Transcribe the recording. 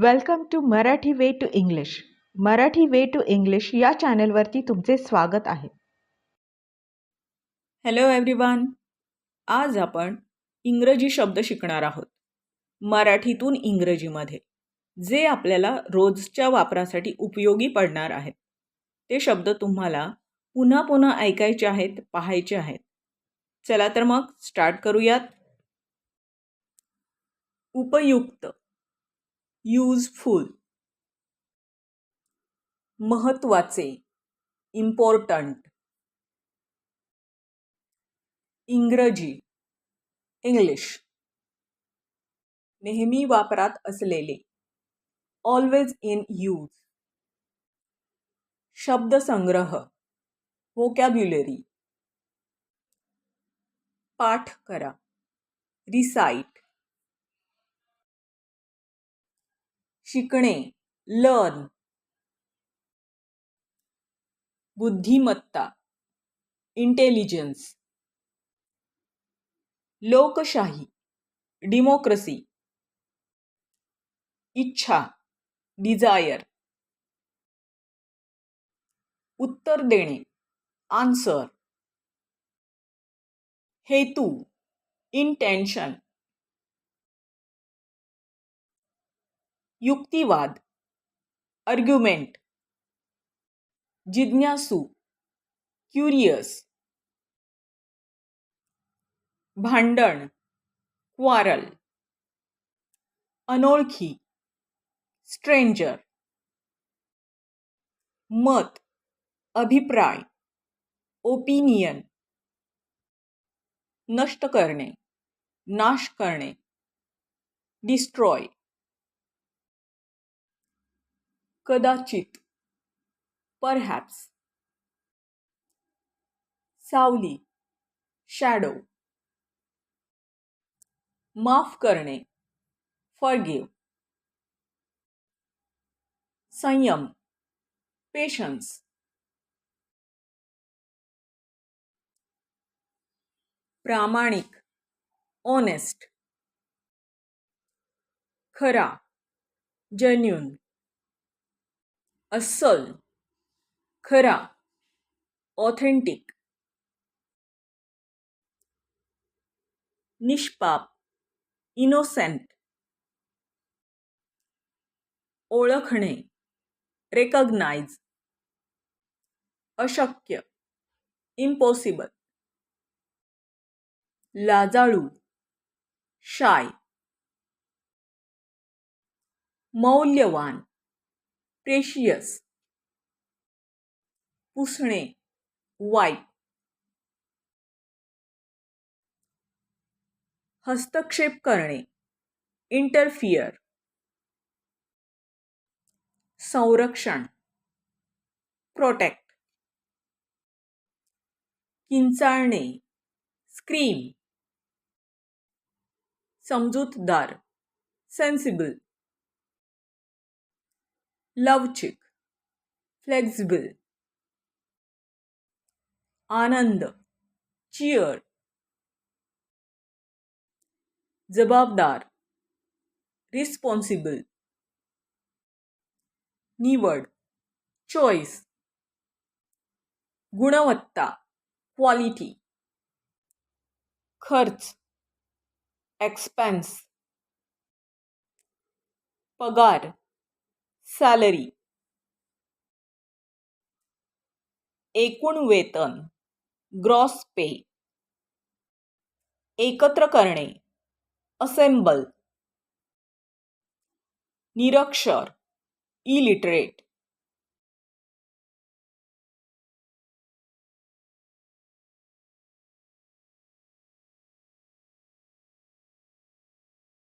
Welcome to Marathi way to English Marathi way to English या चॅनलवरती तुमचे स्वागत आहे. हॅलो एव्हरीवन आज आपण इंग्रजी शब्द शिकणार आहोत. मराठीतून इंग्रजीमध्ये जे आपल्याला रोजच्या वापरासाठी उपयोगी पडणार आहेत. ते शब्द तुम्हाला पुन्हा पुन्हा ऐकायचे आहेत पाहायचे आहेत. चला तर मग स्टार्ट करूयात. उपयुक्त. यूजफुल. महत्त्वाचे. इम्पॉर्टंट. इंग्रजी. इंग्लिश. नेहमी वापरात असलेले. ऑलवेज इन यूज शब्दसंग्रह. व्होकॅब्युलरी पाठ करा. रिसाईट शिकणे लर्न बुद्धिमत्ता इंटेलिजन्स लोकशाही डिमोक्रसी इच्छा डिझायर उत्तर देणे आन्सर हेतू इंटेन्शन युक्तिवाद आर्ग्युमेंट जिज्ञासू क्युरियस भांडण क्वारल अनोळखी स्ट्रेंजर मत, अभिप्राय ओपिनियन नष्ट करणे, नाश करणे डिस्ट्रॉय कदाचित. परहॅप्स सावली. शॅडो माफ करणे. फॉरगिव्ह संयम. पेशन्स प्रामाणिक. ऑनेस्ट खरा. जेन्युन अस्सल खरा ऑथेंटिक निष्पाप इनोसेंट ओळखणे रेकग्नाइज अशक्य इम्पॉसिबल लाजाळू शाय मौल्यवान प्रेशियस पुसणे. वाईट हस्तक्षेप करणे. इंटरफिअर संरक्षण. प्रोटेक्ट किंचाळणे. स्क्रीम समजूतदार. सेन्सिबल लवचिक फ्लेक्झिबल आनंद चिअर जबाबदार रिस्पॉन्सिबल निवड चॉईस गुणवत्ता क्वालिटी खर्च एक्सपेन्स पगार सॅलरी एकूण वेतन. ग्रॉस पे एकत्र करणे. असेंबल निरक्षर. इलिटरेट